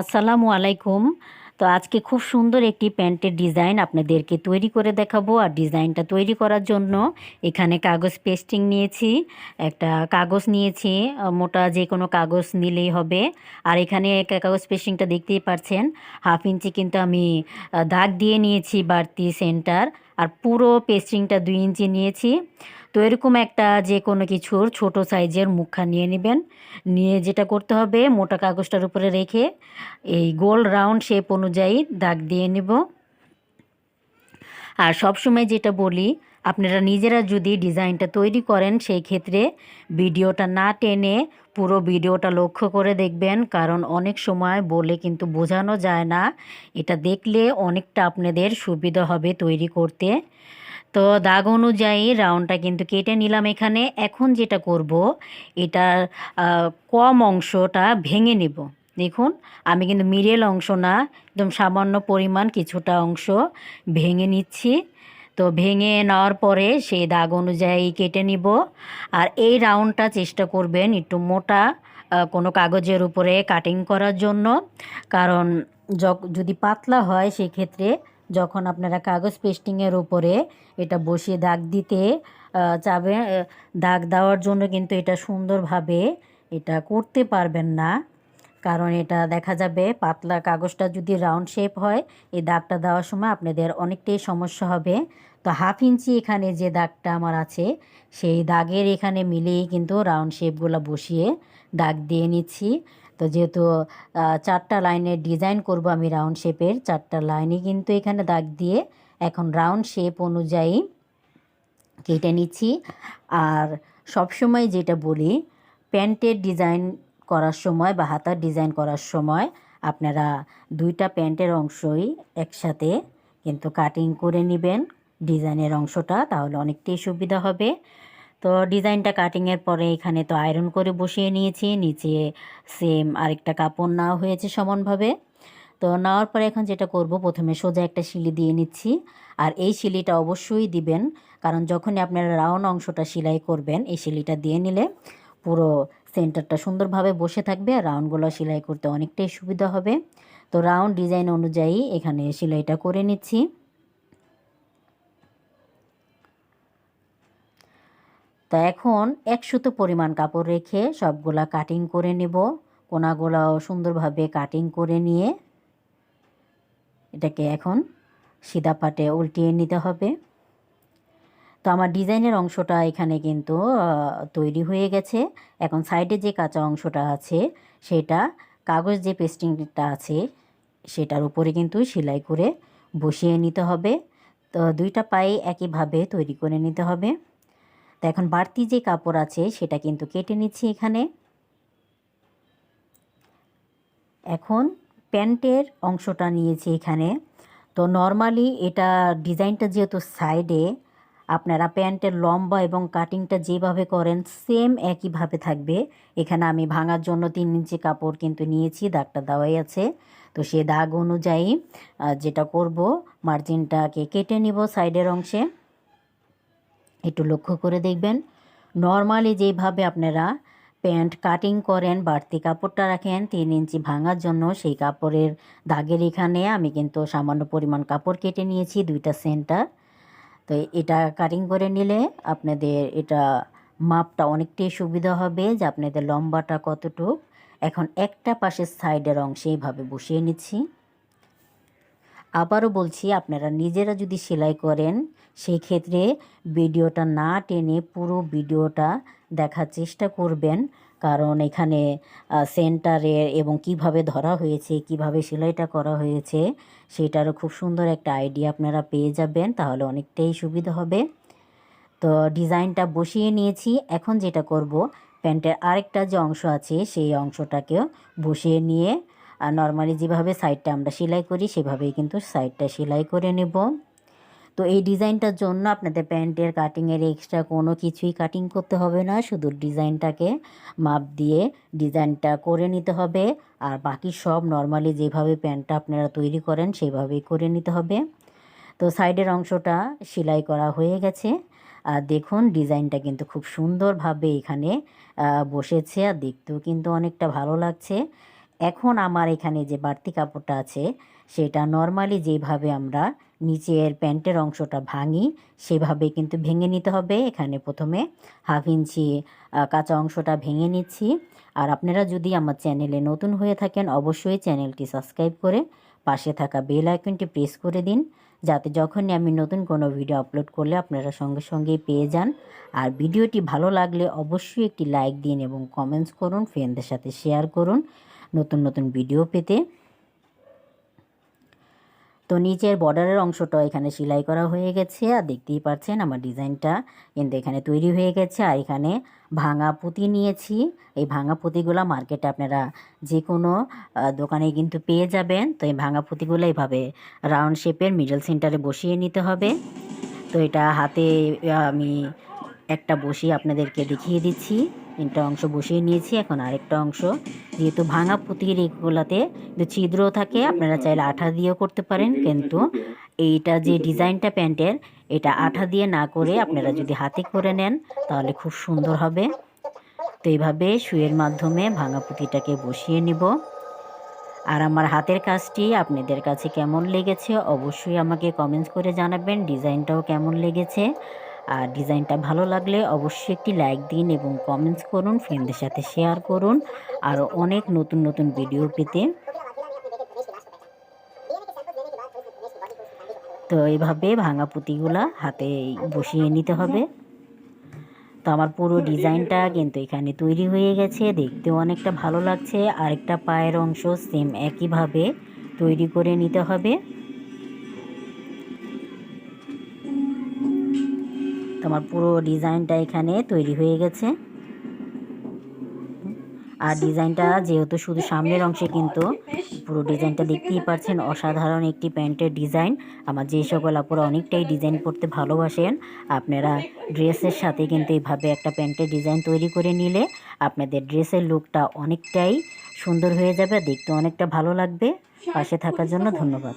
আসসালামু আলাইকুম। তো আজকে খুব সুন্দর একটি প্যান্টের ডিজাইন আপনাদেরকে তৈরি করে দেখাবো আর ডিজাইনটা তৈরি করার জন্য এখানে কাগজ পেস্টিং নিয়েছি, একটা কাগজ নিয়েছি মোটা যে কোনো কাগজ নিলেই হবে। আর এখানে কাগজ পেস্টিংটা দেখতেই পাচ্ছেন হাফ ইঞ্চি কিন্তু আমি দাগ দিয়ে নিয়েছি বাড়তি সেন্টার। আর পুরো পেস্টিংটা দুই ইঞ্চি নিয়েছি। তো এরকম একটা যে কোনো কিছুর ছোট সাইজের মুখা নিয়ে নেবেন। নিয়ে যেটা করতে হবে, মোটা কাগজটার উপরে রেখে এই গোল রাউন্ড শেপ অনুযায়ী দাগ দিয়ে নেব। আর সবসময় যেটা বলি, আপনারা নিজেরা যদি ডিজাইনটা তৈরি করেন, সেই ক্ষেত্রে ভিডিওটা না টেনে পুরো ভিডিওটা লক্ষ্য করে দেখবেন, কারণ অনেক সময় বলে কিন্তু বোঝানো যায় না। এটা দেখলে অনেকটা আপনাদের সুবিধা হবে তৈরি করতে। তো দাগ অনুযায়ী রাউন্ডটা কিন্তু কেটে নিলাম এখানে। এখন যেটা করব এটার কম অংশটা ভেঙে নেব। দেখুন, আমি কিন্তু মিরেল অংশ না, একদম সামান্য পরিমাণ কিছুটা অংশ ভেঙে নিচ্ছি। তো ভেঙে নেওয়ার পরে সেই দাগ অনুযায়ী কেটে নিব। আর এই রাউন্ডটা চেষ্টা করবেন একটু মোটা কোনো কাগজের উপরে কাটিং করার জন্য। কারণ যদি পাতলা হয়, সেক্ষেত্রে যখন আপনারা কাগজ পেস্টিংয়ের উপরে এটা বসিয়ে দাগ দিতে চাবে দাগ দেওয়ার জন্য কিন্তু এটা সুন্দরভাবে এটা করতে পারবেন না। কারণ এটা দেখা যাবে পাতলা কাগজটা যদি রাউন্ড শেপ হয়, এই দাগটা দেওয়ার সময় আপনাদের অনেকটাই সমস্যা হবে। তো হাফ ইঞ্চি এখানে যে দাগটা আমার আছে, সেই দাগের এখানে মিলিয়েই কিন্তু রাউন্ড শেপগুলো বসিয়ে দাগ দিয়ে নিচ্ছি। তো যেহেতু চারটা লাইনের ডিজাইন করব আমি রাউন্ড শেপের, চারটা লাইনই কিন্তু এখানে দাগ দিয়ে এখন রাউন্ড শেপ অনুযায়ী কেটে নিচ্ছি। আর সবসময় যেটা বলি, প্যান্টের ডিজাইন করার সময় বা হাতার ডিজাইন করার সময় আপনারা দুইটা প্যান্টের অংশই একসাথে কিন্তু কাটিং করে নেবেন, ডিজাইনের অংশটা, তাহলে অনেকটাই সুবিধা হবে। তো ডিজাইনটা কাটিংয়ের পরে এখানে তো আয়রন করে বসিয়ে নিয়েছি, নিচে সেম আরেকটা কাপড় নেওয়া হয়েছে সমানভাবে। তো নেওয়ার পরে এখন যেটা করব, প্রথমে সোজা একটা শিলি দিয়ে নিচ্ছি। আর এই শিলিটা অবশ্যই দিবেন, কারণ যখনই আপনারা রাউন্ড অংশটা সেলাই করবেন, এই শিলিটা দিয়ে নিলে পুরো সেন্টারটা সুন্দরভাবে বসে থাকবে আর রাউন্ডগুলো সেলাই করতে অনেকটাই সুবিধা হবে। তো রাউন্ড ডিজাইন অনুযায়ী এখানে সেলাইটা করে নিচ্ছি। তা এখন একশত পরিমাণ কাপড় রেখে সবগুলা কাটিং করে নেব। কোনাগুলাও সুন্দরভাবে কাটিং করে নিয়ে এটাকে এখন সিধা পাটে উল্টিয়ে নিতে হবে। তো আমার ডিজাইনের অংশটা এখানে কিন্তু তৈরি হয়ে গেছে। এখন সাইডে যে কাঁচা অংশটা আছে, সেটা কাগজ যে পেস্টিংটা আছে, সেটার উপরে কিন্তু সেলাই করে বসিয়ে নিতে হবে। তো দুইটা পায়ে একইভাবে তৈরি করে নিতে হবে। তো এখন বাড়তি যে কাপড় আছে, সেটা কিন্তু কেটে নিচ্ছি এখানে। এখন প্যান্টের অংশটা নিয়েছি এখানে। তো নর্মালি এটা ডিজাইনটা যেহেতু সাইডে আপনারা প্যান্টের লম্বা এবং কাটিংটা যেভাবে করেন সেম একইভাবে থাকবে। এখানে আমি ভাঙার জন্য তিন ইঞ্চি কাপড় কিন্তু নিয়েছি, দাগটা দেওয়াই আছে। তো সে দাগ অনুযায়ী যেটা করব মার্জিনটাকে কেটে নিব সাইডের অংশে। একটু লক্ষ্য করে দেখবেন। নর্মালি যেভাবে আপনারা প্যান্ট কাটিং করেন, বাড়তি কাপড়টা রাখেন, তিন ইঞ্চি ভাঙার জন্য সেই কাপড়ের দাগের এখানে আমি কিন্তু সামান্য পরিমাণ কাপড় কেটে নিয়েছি, দুইটা সেন্টার। তো এটা কাটিং করে নিলে আপনাদের এটা মাপটা অনেকটাই সুবিধা হবে যে আপনাদের লম্বাটা কতটুক। এখন একটা পাশের সাইডের অংশে এইভাবে বসিয়ে নিচ্ছি। আবারও বলছি, আপনারা নিজেরা যদি সেলাই করেন সেই ক্ষেত্রে ভিডিওটা না টেনে পুরো ভিডিওটা দেখার চেষ্টা করবেন। কারণ এখানে সেন্টারে এবং কীভাবে ধরা হয়েছে, কীভাবে সেলাইটা করা হয়েছে, সেটারও খুব সুন্দর একটা আইডিয়া আপনারা পেয়ে যাবেন, তাহলে অনেকটাই সুবিধা হবে। তো ডিজাইনটা বসিয়ে নিয়েছি। এখন যেটা করব, প্যান্টের আরেকটা যে অংশ আছে, সেই অংশটাকেও বসিয়ে নিয়ে আর নর্মালি যেভাবে সাইডটা আমরা সেলাই করি, সেভাবেই কিন্তু সাইডটা সেলাই করে নেব। তো এই ডিজাইনটার জন্য আপনাদের প্যান্টের কাটিংয়ের এক্সট্রা কোনো কিছুই কাটিং করতে হবে না, শুধু ডিজাইনটাকে মাপ দিয়ে ডিজাইনটা করে নিতে হবে। আর বাকি সব নর্মালি যেভাবে প্যান্টটা আপনারা তৈরি করেন, সেভাবেই করে নিতে হবে। তো সাইডের অংশটা সেলাই করা হয়ে গেছে। আর দেখুন ডিজাইনটা কিন্তু খুব সুন্দরভাবে এখানে বসেছে। আর দেখতেও কিন্তু অনেকটা ভালো লাগছে। এখন আমার এখানে যে বাড়তি কাপড়টা আছে, সেটা নর্মালি যেভাবে আমরা নিচের প্যান্টের অংশটা ভাঙি, সেভাবে কিন্তু ভেঙে নিতে হবে। এখানে প্রথমে হাফ ইঞ্চি কাঁচা অংশটা ভেঙে নিচ্ছি। আর আপনারা যদি আমার চ্যানেলে নতুন হয়ে থাকেন, অবশ্যই চ্যানেলটি সাবস্ক্রাইব করে পাশে থাকা বেল আইকনটি প্রেস করে দিন, যাতে যখনই আমি নতুন কোনো ভিডিও আপলোড করলে আপনারা সঙ্গে সঙ্গেই পেয়ে যান। আর ভিডিওটি ভালো লাগলে অবশ্যই একটি লাইক দিন এবং কমেন্টস করুন ফ্রেন্ডদের সাথে শেয়ার করুন। নতুন নতুন ভিডিও পেতে। তো নিচের বর্ডারের অংশটা এখানে সেলাই করা হয়ে গেছে, আর দেখতেই পাচ্ছেন আমার ডিজাইনটা কিন্তু এখানে তৈরি হয়ে গেছে। আর এখানে ভাঙা পুঁতি নিয়েছি। এই ভাঙা পুঁতিগুলো মার্কেটে আপনারা যে কোনো দোকানে কিন্তু পেয়ে যাবেন। তো এই ভাঙা পুঁতিগুলো এইভাবে রাউন্ড শেপের মিডল সেন্টারে বসিয়ে নিতে হবে। তো এটা হাতে আমি একটা বসিয়ে আপনাদেরকে দেখিয়ে দিচ্ছি। তিনটা অংশ বসিয়ে নিয়েছি। এখন আরেকটা অংশ, যেহেতু ভাঙা পুঁতির এগুলোতে ছিদ্র থাকে, আপনারা চাইলে আঠা দিয়েও করতে পারেন। কিন্তু এইটা যে ডিজাইনটা প্যান্টের, এটা আঠা দিয়ে না করে আপনারা যদি হাতে করে নেন, তাহলে খুব সুন্দর হবে। তো এইভাবে সুইয়ের মাধ্যমে ভাঙা পুঁতিটাকে বসিয়ে নিব। আর আমার হাতের কাজটি আপনাদের কাছে কেমন লেগেছে, অবশ্যই আমাকে কমেন্টস করে জানাবেন, ডিজাইনটাও কেমন লেগেছে। আর ডিজাইনটা ভালো লাগলে অবশ্যই একটি লাইক দিন এবং কমেন্টস করুন ফ্রেন্ডদের সাথে শেয়ার করুন আর অনেক নতুন নতুন ভিডিও পেতে। তো এইভাবে ভাঙা পুঁতিগুলা হাতে বসিয়ে নিতে হবে। তো আমার পুরো ডিজাইনটা কিন্তু এখানে তৈরি হয়ে গেছে, দেখতেও অনেকটা ভালো লাগছে। আরেকটা পায়ের অংশ সেম একইভাবে তৈরি করে নিতে হবে। তো আমার পুরো ডিজাইনটা এখানে তৈরি হয়ে গেছে। আর ডিজাইনটা যেহেতু শুধু সামনের অংশে কিন্তু পুরো ডিজাইনটা দেখতেই পাচ্ছেন অসাধারণ একটি প্যান্টের ডিজাইন। আমার যে সকল আপুরা অনেকটাই ডিজাইন করতে ভালোবাসেন, আপনারা ড্রেসের সাথে কিন্তু এইভাবে একটা প্যান্টের ডিজাইন তৈরি করে নিলে আপনাদের ড্রেসের লুকটা অনেকটাই সুন্দর হয়ে যাবে, দেখতে অনেকটা ভালো লাগবে। পাশে থাকার জন্য ধন্যবাদ।